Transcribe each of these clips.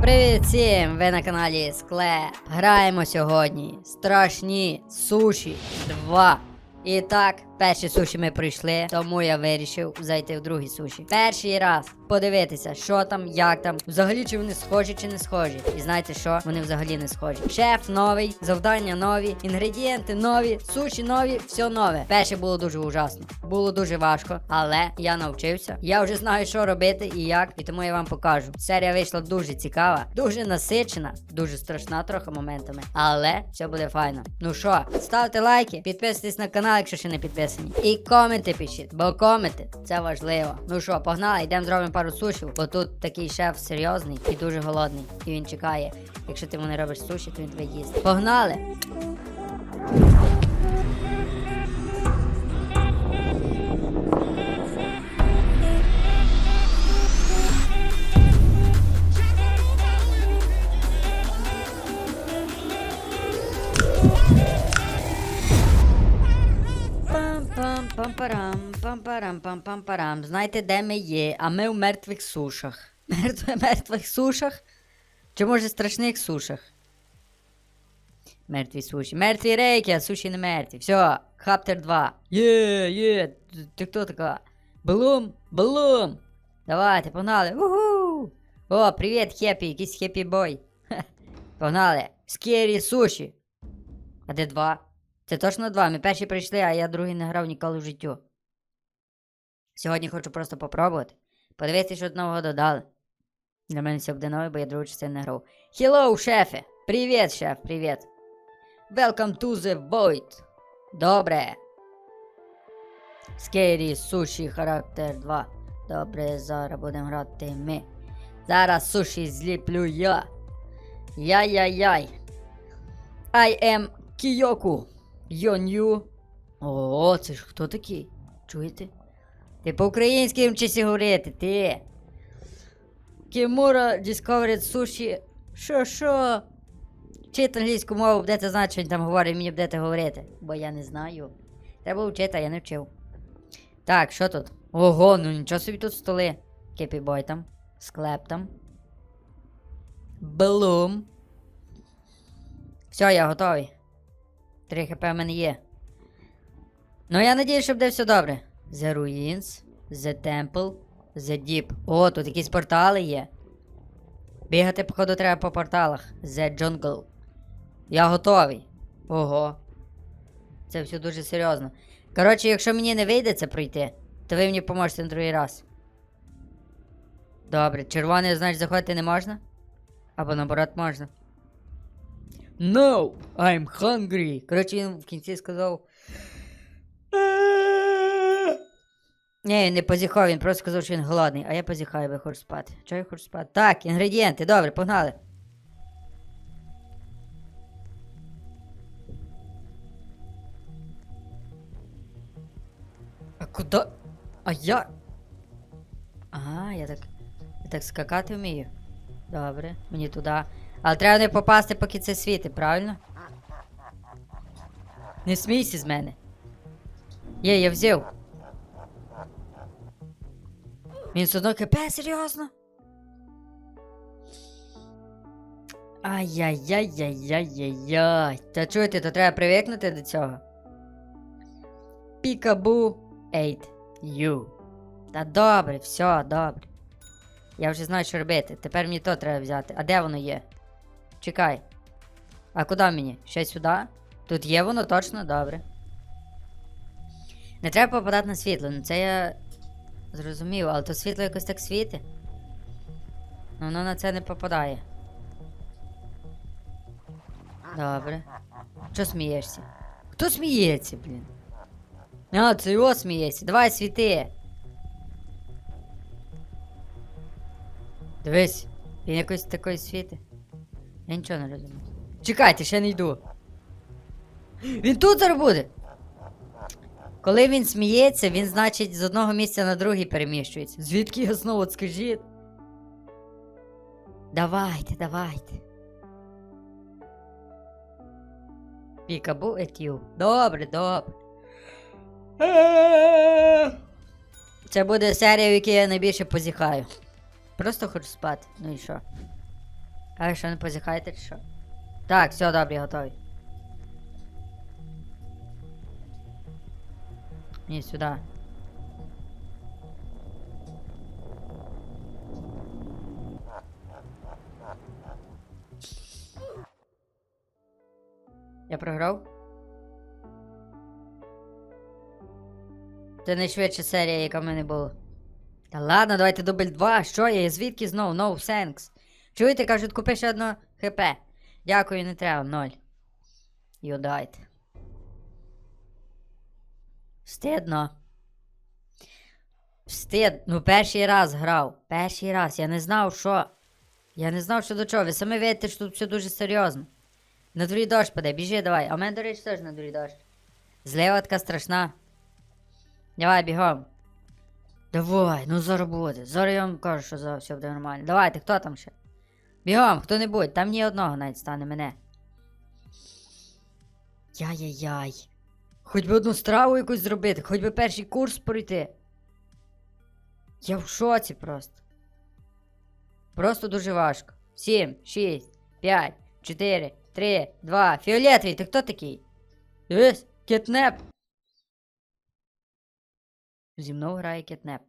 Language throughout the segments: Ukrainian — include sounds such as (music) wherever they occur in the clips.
Привіт всім! Ви на каналі Скле. Граємо сьогодні страшні суші 2. І так, перші суші ми пройшли, тому я вирішив зайти в другі суші. Перший раз подивитися, що там, як там, взагалі чи вони схожі чи не схожі. І знаєте що? Вони взагалі не схожі. Шеф новий, завдання нові, інгредієнти нові, суші нові, все нове. Перше було дуже ужасно. Було дуже важко, але я навчився. Я вже знаю, що робити і як, і тому я вам покажу. Серія вийшла дуже цікава, дуже насичена, дуже страшна трохи моментами. Але все буде файно. Ну що, ставте лайки, підписуйтесь на канал, якщо ще не підписані. І коменти пишіть, бо коменти це важливо. Ну що, погнали, йдемо зробимо пару сушів, бо тут такий шеф серйозний і дуже голодний. І він чекає. Якщо ти йому не робиш суші, то він тебе їсть. Погнали! Пам-пам-пам-парам, пам-парам-пам-пам-парам. Знаєте, де ми є? А ми в мертвих сушах. (laughs) Мертвих, мертвих сушах? Чи може страшних сушах? Мертві суші. Мертві рейки, а суші не мертві. Все, хаптер 2. Є, є. Ти хто така? Блум, блум. Давайте, погнали. Уху. О, привіт, хеппі, якийсь хеппі бой. (laughs) Погнали. Скері суші. А де два? Це точно два. Ми перші прийшли, а я другий не грав ніколи в життю. Сьогодні хочу просто попробувати. Подивитися, що нового додали. Для мене все буде нове, бо я другу частину не грав. Hello, шефе! Привіт, шеф, привіт. Welcome to the Void. Добре. Scary суші характер 2. Добре, зараз будемо грати ми. Зараз суші зліплю я. Яй-яй-яй. I am Кіоку. Йоню. О, це ж хто такий? Чуєте? Ти по-українськи вчишся говорити, ти. Кімура Discovered Sushi. Що, що? Вчити англійську мову, будете знати, що він там говорить, мені будете говорити. Бо я не знаю. Треба вчити, а я не вчив. Так, що тут? Ого, ну нічого собі тут столи. Кепібой там. Склеп там. Блум. Все, я готовий. 3 хп в мене є. Ну я надію, що буде все добре. The Ruins, The Temple, The Deep. О, тут якісь портали є. Бігати, походу, треба по порталах. The Jungle. Я готовий. Ого. Це все дуже серйозно. Коротше, якщо мені не вийде це пройти, то ви мені поможете на другий раз. Добре, червоний, значить, заходити не можна? Або наоборот можна. No, I'm hungry. Коротше, він в кінці сказав. Ні, він не позіхав, він просто сказав, що він голодний, а я позіхаю, бо я хочу спати. Чого я хочу спати? Так, інгредієнти, добре, погнали. А куди? А я. Ага, я так. Я так скакати вмію. Добре, мені туди. Але треба не попасти, поки це світить, правильно? Не смійся з мене. Є, я взяв. Він все одно КП, серйозно? Ай-яй-яй-яй-яй-яй. Та чуєте, то треба привикнути до цього. Пікабу 8 U. Та добре, все, добре. Я вже знаю, що робити. Тепер мені то треба взяти. А де воно є? Чекай. А куди мені? Ще сюди? Тут є воно точно? Добре. Не треба попадати на світло, ну це я зрозумів, але то світло якось так світить. Ну воно на це не попадає. Добре. Чого смієшся? Хто сміється, блін? А, це його сміється. Давай світи. Дивись, він якось такої світи. Я нічого не розумію. Чекайте, ще не йду. Він тут зараз буде. Коли він сміється, він, значить, з одного місця на другий переміщується. Звідки я знову от скажіть? Давайте, давайте. Пікабу етю. Добре, добре. Це буде серія, в якій я найбільше позіхаю. Просто хочу спати. Ну і що? А ви що не позіхаєте чи що? Так, все добре, готовий. Ні, сюди. Я програв? Це найшвидша серія, яка в мене була. Та ладно, давайте дубль 2. Що я? Звідки знов? No thanks. Чуєте, кажуть, купи ще одно хп. Дякую, не треба, ноль. Died. Стидно. Стид. Ну, перший раз грав. Перший раз. Я не знав, що. Я не знав, що до чого. Ви самі видите, що тут все дуже серйозно. На дворі дощ паде, біжи давай. А в мене, до речі, теж на дворі дощ. Злива така страшна. Давай, бігом. Давай, ну зараз буде. Зараз я вам кажу, що все буде нормально. Давайте, хто там ще? Бігом, хто-небудь, там ні одного навіть стане мене. Яй-яй-яй. Хоч би одну страву якусь зробити, хоч би перший курс пройти. Я в шоці просто. Просто дуже важко. 7, 6, 5, 4, 3, 2. Фіолетовий, ти хто такий? Дивись, кетнеп. Зі мною грає кетнеп.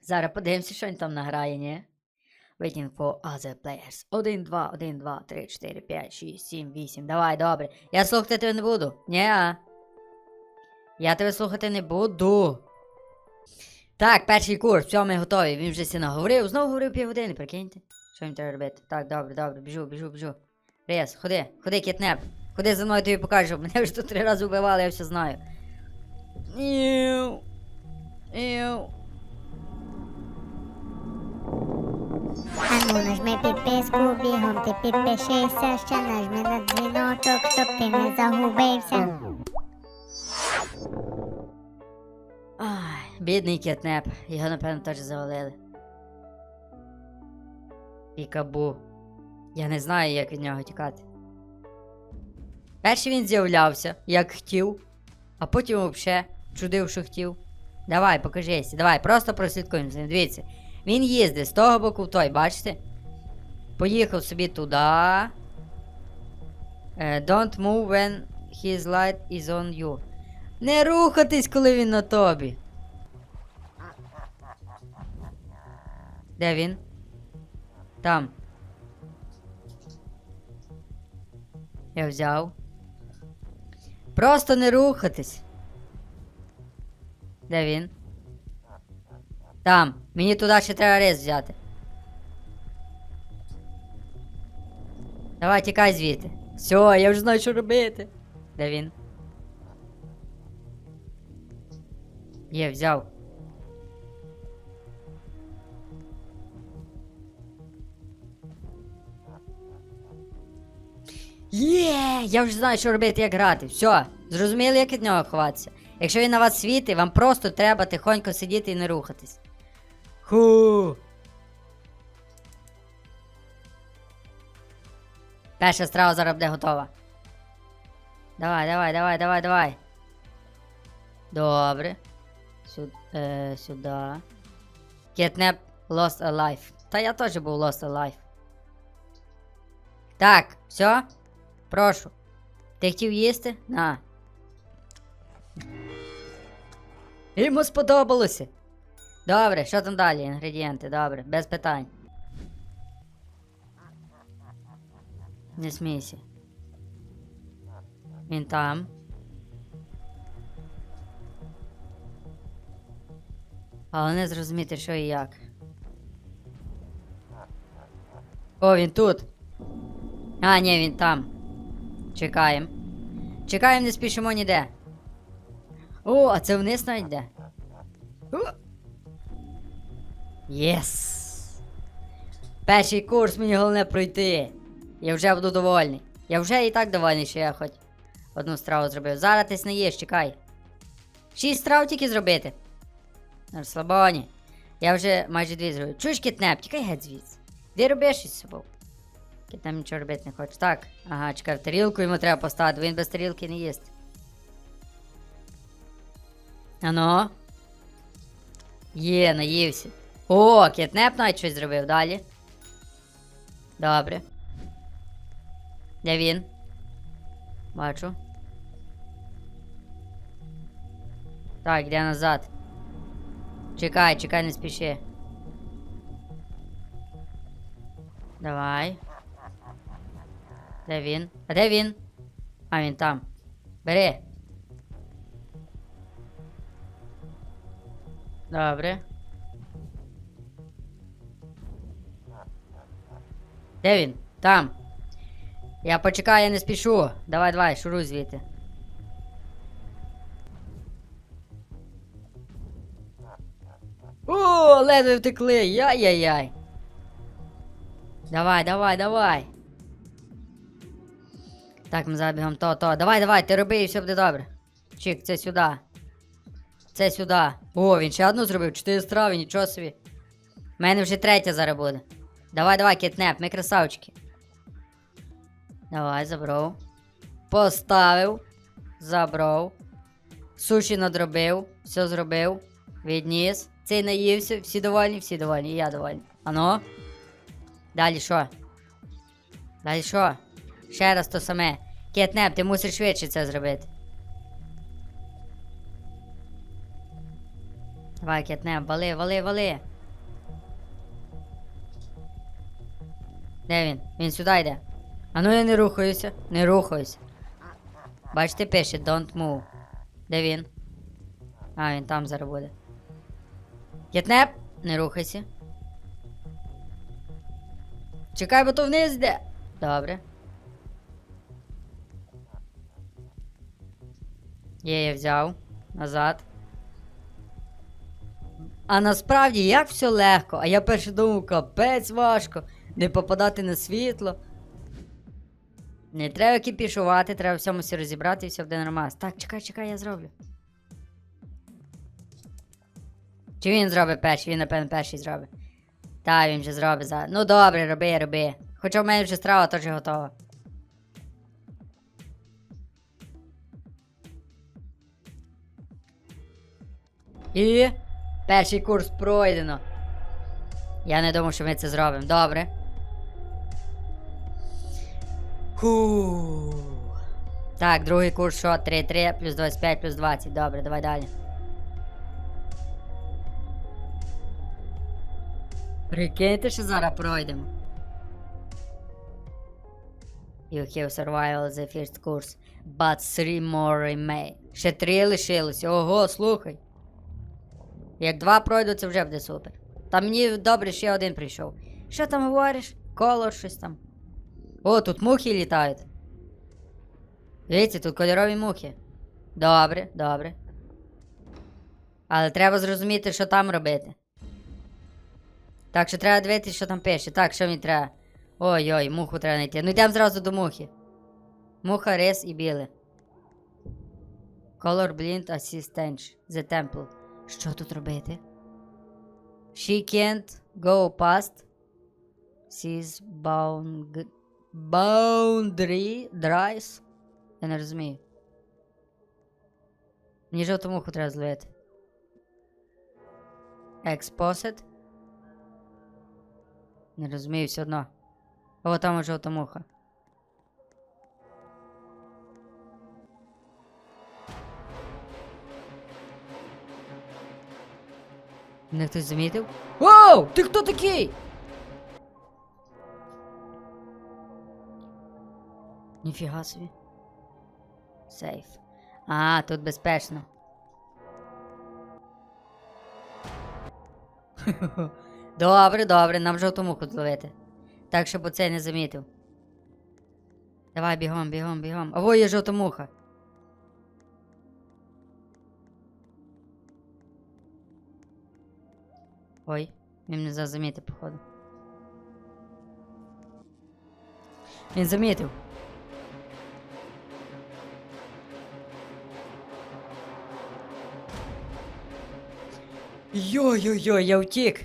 Зараз подивимося, що він там награє, ні? Waiting for other players. 1, 2, 1, 2, 3, 4, 5, 6, 7, 8. Давай, добре. Я слухати тебе не буду. Ні. Я тебе слухати не буду. Так, перший курс, все, ми готові. Він вже сі наговорив. Знову говорив півгодини, прикиньте. Що їм треба робити? Так, добре, добре, біжу, біжу, біжу. Рез, ходи, ходи, кітнеп. Ходи за мною тобі покажу. (laughs) Мене вже тут три рази вбивали, я все знаю. Іу. Іу. Ану, нажми підписку, бігом ти підпишися, ще нажми на дзвіночок, щоб ти не загубився. Ай, бідний кетнеп. Його, напевно, теж завалили. Пікабу. Я не знаю, як від нього тікати. Перший він з'являвся, як хотів, а потім взагалі чудив, що хотів. Давай, покажися, давай, просто прослідкуємо за ним. Дивіться. Він їздить з того боку в той, бачите? Поїхав собі туди. Е, Don't move when his light is on you. Не рухатись, коли він на тобі. Де він? Там. Я взяв. Просто не рухатись. Де він? Там. Мені туди ще треба рез взяти. Давай, тікай звідти. Все, я вже знаю, що робити. Де він? Є, взяв. Є, я вже знаю, що робити, як грати. Все, зрозуміли, як від нього ховатися. Якщо він на вас світить, вам просто треба тихонько сидіти і не рухатись. Ху. Перша страва зараз буде готова. Давай, давай, давай, давай, давай. Добре. Сюд, е, сюди. Кетнеп lost a life. Та я теж був lost a life. Так, все? Прошу. Ти хотів їсти? На. Йому сподобалося. Добре, що там далі? Інгредієнти, добре, без питань. Не смійся. Він там. Але не зрозуміти, що і як. О, він тут. А, ні, він там. Чекаємо. Чекаємо, не спішимо ніде. О, а це вниз навіть йде. Єс! Перший курс мені головне пройти. Я вже буду довольний. Я вже і так довольний, що я хоч одну страву зробив. Зараз ти їш, чекай. Шість страв тільки зробити. На розслабоні. Я вже майже дві зробив. Чуєш кітнеп, тікай геть звідси. Де робиш із собою? Кітнеп нічого робити не хоче. Так. Ага, чекай, в тарілку йому треба поставити, бо він без тарілки не їсть. Ано. Є, наївся. О, кітнеп навіть щось зробив далі. Добре. Де він? Бачу. Так, йде назад. Чекай, чекай, не спіши. Давай. Де він? А де він? А він там. Бери. Добре. Де він? Там. Я почекаю, я не спішу. Давай, давай, шуруй звідти. О, ледве втекли. Яй-яй-яй. Давай, давай, давай. Так, ми зараз бігом то, то. Давай, давай, ти роби і все буде добре. Чик, це сюди. Це сюди. О, він ще одну зробив, чотири страви, нічого собі. У мене вже третя зараз буде. Давай, давай, кітнеп, ми красавчики. Давай, забрав. Поставив. Забрав. Суші надробив. Все зробив. Відніс. Цей наївся. Всі довольні, всі довольні, і я довольний. Ано. Далі що? Далі що? Ще раз то саме. Кетнеп, ти мусиш швидше це зробити. Давай, кетнеп, вали, вали, вали. Де він? Він сюди йде. А ну я не рухаюся, не рухаюся. Бачите, пише don't move. Де він? А, він там зараз буде. Кетнеп, не рухайся. Чекай, бо то вниз йде. Добре. Є, я взяв. Назад. А насправді як все легко, а я перше думав, капець важко. Не попадати на світло. Не треба кіпішувати, треба всьому всі розібрати і все буде нормально. Так, чекай, чекай, я зроблю. Чи він зробить перший? Він, напевно, перший зробить. Так, він вже зробить зараз. Ну добре, роби, роби. Хоча в мене вже страва теж готова. І перший курс пройдено. Я не думав, що ми це зробимо. Добре. Ху. Так, другий курс що? 3-3 плюс 25 плюс 20. Добре, давай далі. Прикиньте, що зараз пройдемо. You have survived the first course, but three more remain. Ще три лишилось. Ого, слухай. Як два пройдуть, це вже буде супер. Та мені добре, ще один прийшов. Що там говориш? Колор щось там. О, тут мухи літають. Дивіться, тут кольорові мухи. Добре, добре. Але треба зрозуміти, що там робити. Так, що треба дивитися, що там пише. Так, що мені треба? Ой-ой, муху треба знайти. Ну йдемо зразу до мухи. Муха, рис і біле. Color blind assistant. The temple. Що тут робити? She can't go past. She's bound... boundary dries. Я не розумію. Мені жовту муху треба зловити. Exposit. Не розумію все одно. О, там жовта муха. Мене хтось замітив? Оу! Ти хто такий? Ніфіга собі. Сейф. А, тут безпечно. (laughs) Добре, добре, нам жовту муху зловити. Так, щоб оцей не замітив. Давай бігом, бігом, бігом. Во є жовта муха. Ой, він не зараз замітив, походу. Він замітив. Йой-йой-йой, я втік.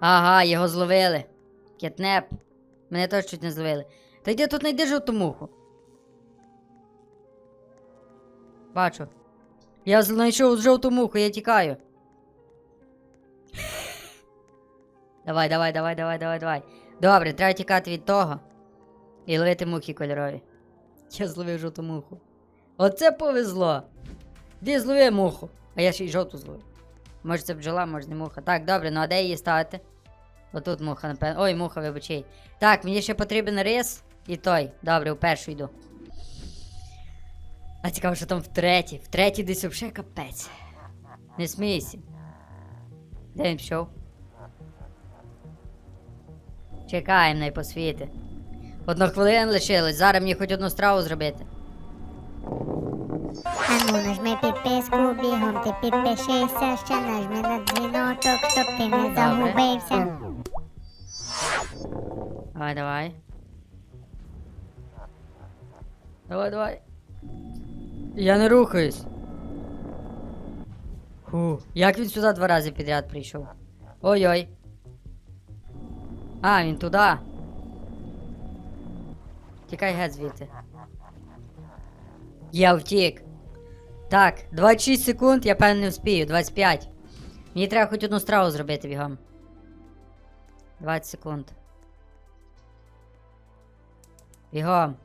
Ага, його зловили. Кетнеп. Мене теж чуть не зловили. Та йди тут знайди жовту муху. Бачу. Я знайшов жовту муху, я тікаю. Давай, давай, давай, давай, давай, давай. Добре, треба тікати від того. І ловити мухи кольорові. Я зловив жовту муху. Оце повезло. Де злови муху? А я ще й жовту зловив. Може це бджола, може не муха. Так, добре, ну а де її ставити? Отут муха, напевно. Ой, муха, вибачай. Так, мені ще потрібен рис і той. Добре, у першу йду. А цікаво, що там в третій. В третій десь взагалі капець. Не смійся. Де він пішов? Чекаємо най посвіти. Одну хвилину лишилось, зараз мені хоч одну страву зробити. Ану, нажми підписку, бігом ти підпишися, ще нажми на дзвіночок, щоб ти не загубився. Давай, давай. Давай, давай. Я не рухаюсь. Фу, як він сюди два рази підряд прийшов? Ой-ой. А, він туди. Тікай геть звідти. Я втік. Так, 26 секунд, я певно не вспію. 25. Мені треба хоч одну страву зробити бігом. 20 секунд. Бігом.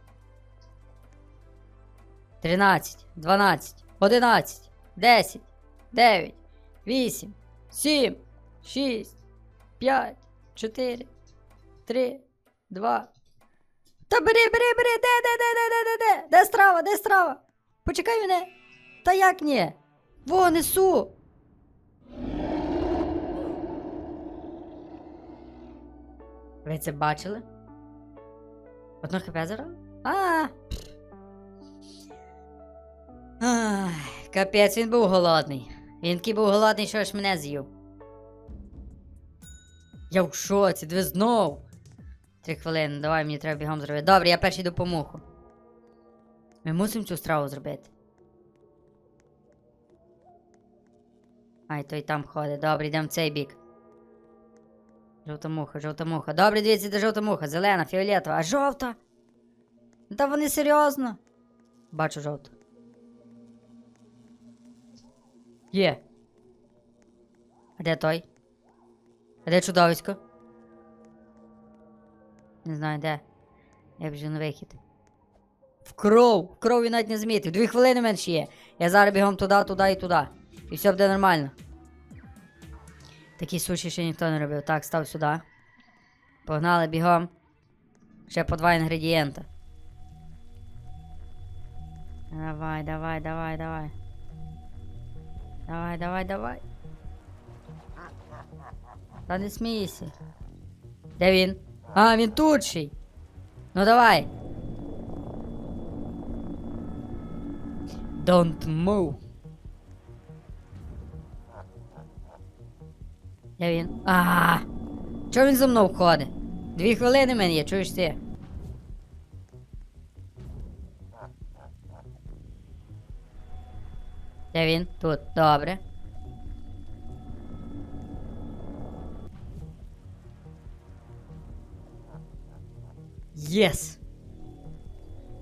13, 12, 11, 10, 9, 8, 7, 6, 5, 4, 3, 2. Та бери, бери, бери, де, де, де, де, де, де, де? Страва, де страва? Почекай мене. Та як ні? Во, несу. Ви це бачили? Одно хп зараз? А. Ах, Капець, він був голодний. Він такий був голодний, що аж мене з'їв. Я в шоці, диви знов. Три хвилини, давай мені треба бігом зробити. Добре, я перший йду по муху. Ми мусимо цю страву зробити. Ай, той там ходить. Добре, йдемо в цей бік. Жовта муха, жовта муха. Добре, дивіться, де жовта муха. Зелена, фіолетова, а жовта. Та вони серйозно. Бачу жовту. Є. А де той? А де чудовисько? Не знаю, де. Я біжу на вихід. В кров! В кров він навіть не змітив. Дві хвилини менше є. Я зараз бігом туди, туди і туди. І все буде нормально. Такі суші ще ніхто не робив. Так, став сюди. Погнали бігом. Ще по два інгредієнта. Давай, давай, давай, давай. Давай, давай, давай. Та не смійся. Де він? А, він тут ще. Ну давай. Don't move. Де він? А. Чого він за мною ходить? Дві хвилини мені чуєш ти? Де він? Тут. Добре. Єс!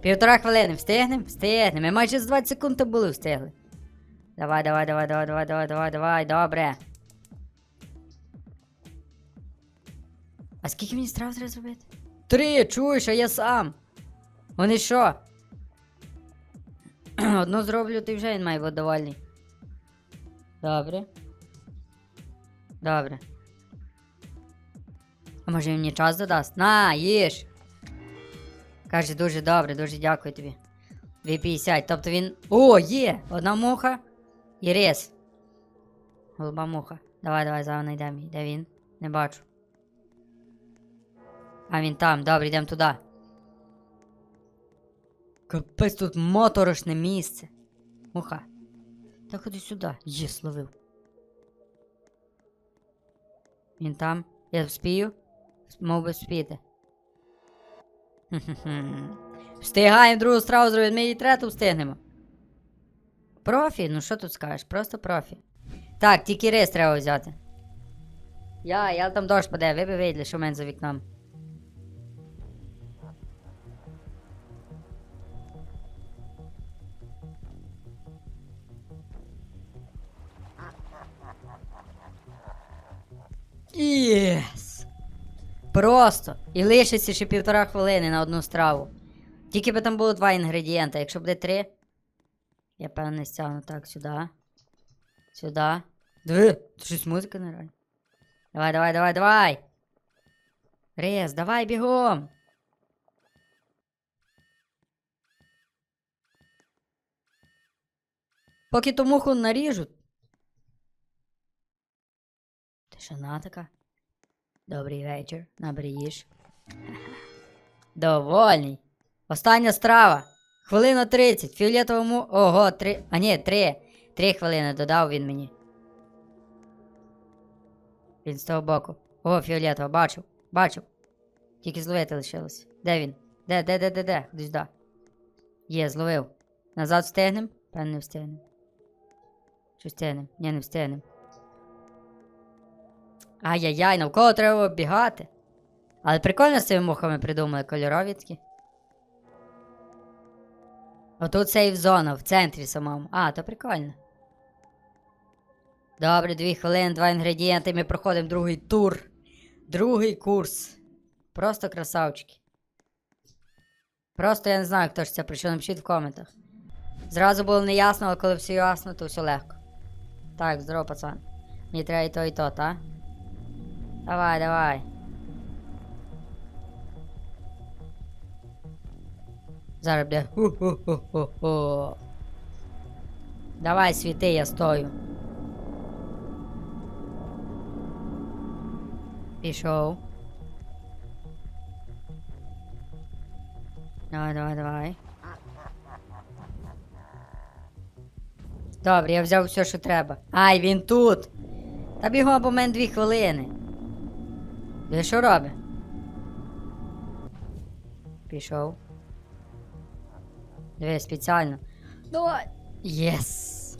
Півтора хвилини. Встигнем? Встигнем. Ми майже з 20 секунд то були встигли. Давай, давай, давай, давай, давай, давай, давай, давай, добре. А скільки мені страв треба зробити? Три, чуєш, а я сам. Вони що? (clears throat) Одну зроблю, ти вже він має бути довольний. Добре. Добре. А може він мені час додасть? На, їж! Каже, дуже добре, дуже дякую тобі. 2,50. Тобто він. О, є! Одна муха і рис. Голуба муха. Давай, давай, зараз знайдемо. Де він? Не бачу. А він там, добре, йдемо туди. Капець тут моторошне місце. Муха. Та ходи сюди. Є, словив. Він там. Я вспію? Мов би вспіти. Встигаємо другу страву зробити, ми її трету встигнемо. Профі? Ну що тут скажеш? Просто профі. Так, тільки рис треба взяти. Я, я там дощ паде, ви б виділи, що в мене за вікном. Єс! Просто. І лишиться ще півтора хвилини на одну страву. Тільки би там було два інгредієнта. Якщо буде три. Я певно стягну так, сюди. Сюди. Диви, тут щось музика не. Давай, давай, давай, давай. Рез, давай бігом. Поки ту муху наріжуть. Тишина така. Добрий вечір. Набери. (laughs) Довольний. Остання страва. Хвилина 30. Фіолетовому. Ого, три. А ні, три. Три хвилини додав він мені. Він з того боку. О, фіолетово, бачив. Бачив. Тільки зловити лишилось. Де він? Де, де, де, де, де? Десь да. Є, зловив. Назад встигнем? Певно, не встигнем. Чи встигнем? Ні, не встигнем. Ай-яй-яй, навколо треба бігати. Але прикольно з цими мухами придумали кольорові такі. Отут сейф зона в центрі самому. А, то прикольно. Добре, дві хвилини, два інгредієнти, ми проходимо другий тур. Другий курс. Просто красавчики. Просто я не знаю, хто ж це прийшов, напишіть в коментах. Зразу було неясно, але коли все ясно, то все легко. Так, здорово, пацан. Мені треба і то, і то, та? Давай, давай. Зараз буде. Давай, світи, я стою. Пішов. Давай, давай, давай. Добре, я взяв все, що треба. Ай, він тут. Та бігом по мене дві хвилини. Ви що робить? Пішов. Диви, спеціально. Давай. Єс.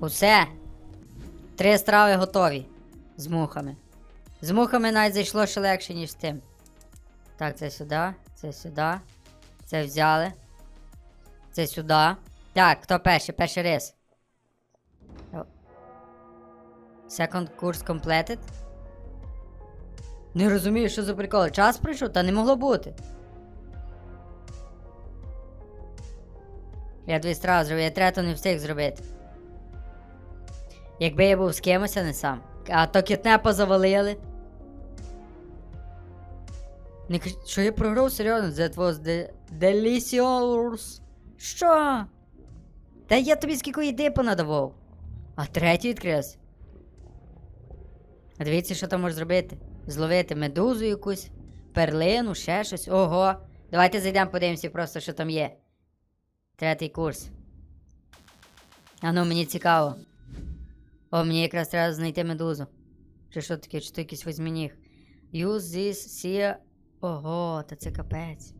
Усе. Три страви готові. З мухами. З мухами навіть зайшло ще легше, ніж з тим. Так, це сюди, це сюди. Це взяли. Це сюди. Так, хто перший? Перший рис. Second course completed. Не розумію, що за прикол. Час пройшов, та не могло бути. Я дві страви зробив, я трету не встиг зробити. Якби я був з кимось, а не сам. А то кітнепа завалили. Не кричи, що я програв серйозно? That was de- delicious. Що? Та я тобі скільки їди понадавав. А третій відкрився. Дивіться, що там можеш зробити. Зловити медузу якусь, перлину, ще щось. Ого. Давайте зайдемо, подивимося просто, що там є. Третій курс. А ну, мені цікаво. О, мені якраз треба знайти медузу. Чи що таке, чи то якийсь восьминіг. Use this see. Ого, та це капець.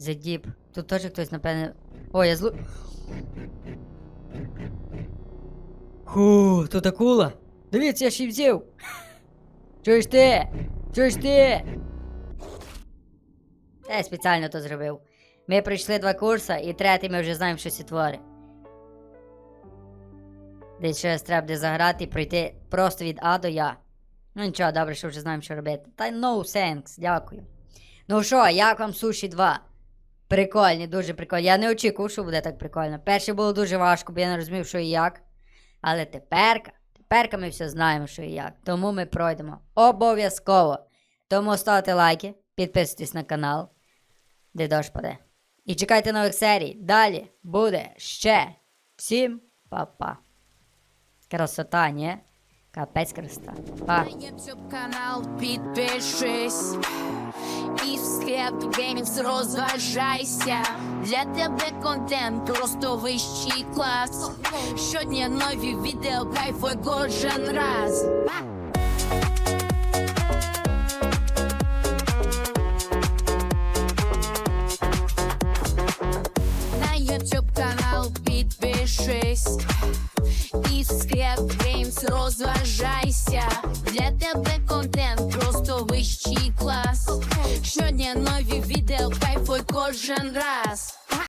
The deep. Тут теж хтось, напевне. О, я злу. Ху, тут акула. Дивіться, я ще й взяв. Чуєш ти? Чуєш ти? Та я спеціально то зробив. Ми пройшли два курси, і третій ми вже знаємо, що ці твори. Десь щось треба буде заграти і пройти просто від А до Я. Ну нічого, добре, що вже знаємо, що робити. Та no thanks, дякую. Ну що, як вам суші 2? Прикольні, дуже прикольні. Я не очікував, що буде так прикольно. Перше було дуже важко, бо я не розумів, що і як. Але теперка, теперка ми все знаємо, що і як. Тому ми пройдемо обов'язково. Тому ставте лайки, підписуйтесь на канал, де дощ паде. І чекайте нових серій. Далі буде ще. Всім па-па. Красота, ні? Капець красота. Па. Канал підпишись і геймінгс розважайся. Для тебе контент просто вищий клас. Щодня нові відео, кайфуй кожен раз. На YouTube канал підпишись і в геймс розважайся. Для тебе контент вищий клас. Щодня нові відео, кайфуй кожен раз.